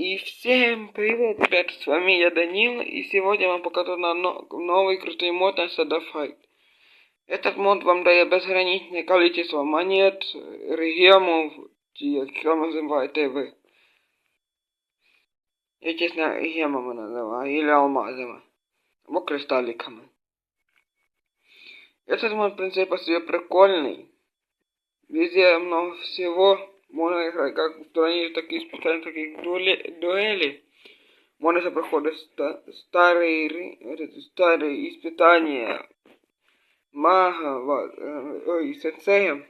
И всем привет, ребята, с вами я Данил, и сегодня я вам покажу на новый крутой мод на Садафайт. Этот мод вам дает безграничное количество монет, регемов, как называете вы. Я честно гемами называю, или алмазами, або кристалликами. Этот мод, в принципе, по себе прикольный. Везде много всего. Можно играть как в турнире, так и специально таких дуэлей. Можно же проходить старые, старые испытания мага, э, ой, сенсея.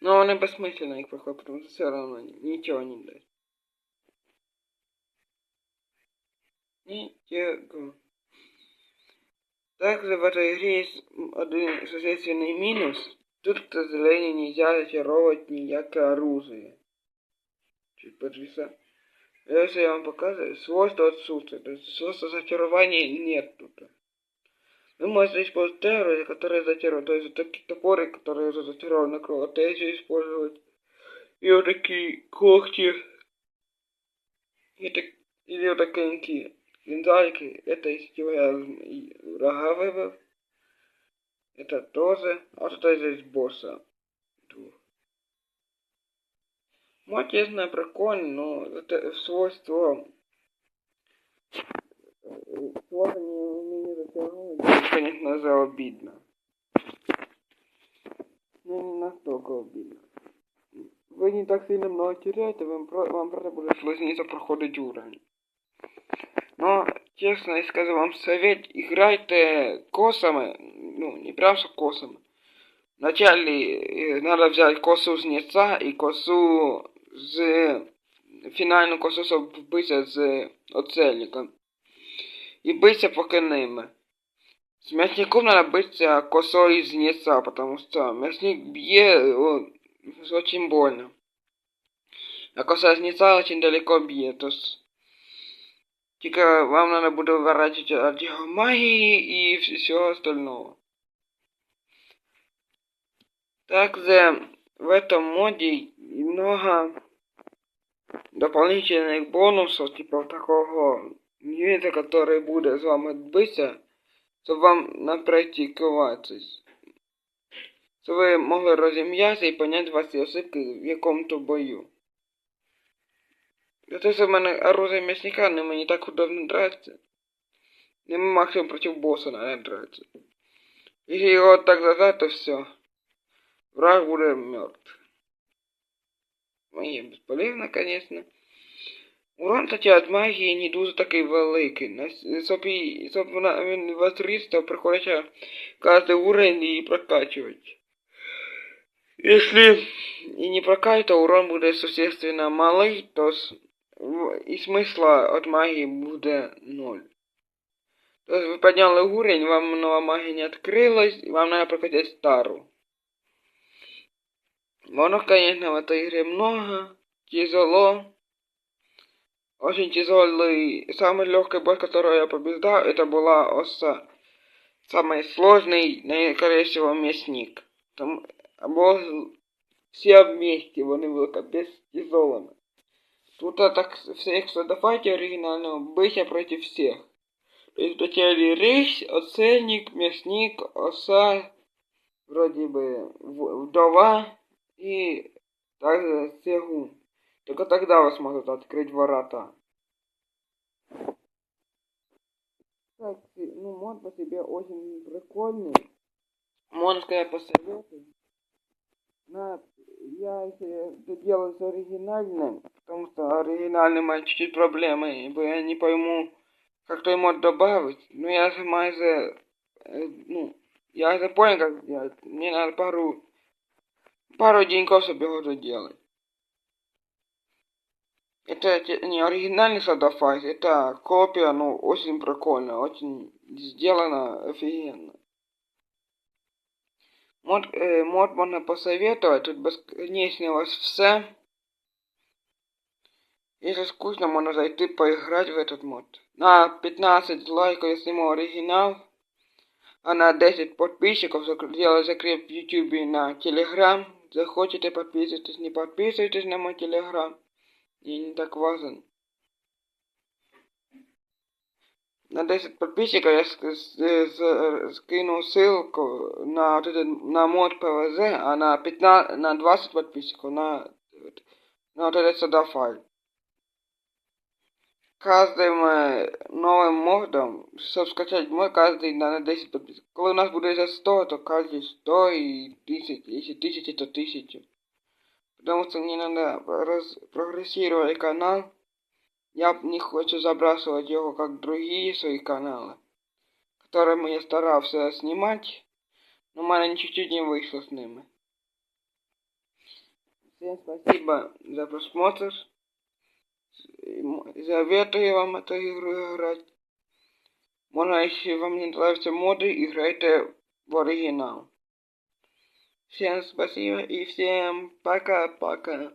Но они бессмысленно их проходят, потому что все равно ничего не дает. Ничего. Также в этой игре есть один существенный минус. Тут, к сожалению, нельзя зачаровывать никакое оружие. Чуть подвисать. Если я вам показываю, свойства отсутствуют. То есть свойства зачарования нет тут. Вы можете использовать те оружия, которые зачарованы. То есть такие топоры, которые уже зачарованы кровь. А эти использовать. И вот такие когти. И так, или вот такие Винзалики, это из чего я рога выбил. Это тоже. А здесь босса. Мать, я знаю, прикольно, но это свойство... Свойство не умею затянуть. Конечно же, обидно. Но не настолько обидно. Вы не так сильно много теряете, вам, вам просто будет сложнее проходить уровень. Но, честно скажу вам совет, играйте косами, ну, не прям что косами. Вначале э, надо взять косу жнеца и косу з фінальну косу, щоб битися з оцельником. І битися поки ними. С мясником надо биться косой из неца, потому что мясник бьет очень больно. А коса из неца очень далеко бьет. То есть Тільки вам надо буде уворачивать от его магии и всего остального. Также в этом моде много дополнительных бонусов, типа такого юнита, который будет с вами биться, чтобы вам напрактиковаться. Щоб ви могли розім'ятися і понять ваші ошибки в якому-то бою. Это за мене оружие мясника, но мне не так удобно драться. Мне максимум против босса надо драться. Если его так зажать, то все. Враг будет мертв. Моє бесполезно, конечно. Урон, кстати, от магії не дуже такий великий. Щоб, щоб він вас ріс, то приходиться каждый уровень и прокачивать. Если и не прокачать, то урон будет существенно малый, то і смисла от магії буде ноль. Тобто ви підняли уровень, вам нова магія не открылась, и вам надо прокачать старую. Воно, конечно, в этой игре много, тяжело. Очень тяжелый, самый легкий бой, который я побеждал, это была оса. Самый сложный, скорее всего, мясник. Там, або все вместе, вони були капець тяжелыми. Тут а так всех содафайте оригинального быся против всех. То есть потеряли рысь, оцельник, мясник, оса, вроде бы вдова и также сегун. Только тогда вас могут открыть ворота. Так, ну мод по себе очень прикольный. Можно сказать посоветую. На я это делаю с оригинальным, потому что оригинальный мой чуть-чуть проблемы, ибо я не пойму, как то ему добавить. Ну, я сама за... Э, ну, я уже понял, как сделать. Мне надо пару... Пару деньков, чтобы его доделать. Это не оригинальный садафайс, это копия, ну, очень прикольно, очень сделано офигенно. Мод, э, мод можно посоветовать, тут бесконечно все. Если скучно, можно зайти поиграть в этот мод. На 15 лайков я сниму оригинал. А на 10 подписчиков сделаю закреп в YouTube на Telegram. Захочете подписывайтесь, не подписывайтесь на мой Telegram. Я не так важен. На 10 подписчиков я ск- с- с- скину ссылку на, вот этот, на мод ПВЗ, а на 15, на 20 подписчиков на, на вот этот сюда файл. Каждым э, новым модом, чтобы скачать мод, каждый на 10 подписчиков. Коли у нас буде за 100, то каждый 100 и 1000, если 1000, то 1000. Потому что мне надо раз, прогрессировать канал. Я не хочу забрасывать его, как другие свои каналы, которые я старался снимать, но у меня чуть-чуть не вышло с ними. Всем спасибо за просмотр. Советую вам эту игру играть. Можно, если вам не нравятся моды, играйте в оригинал. Всем спасибо и всем пока-пока.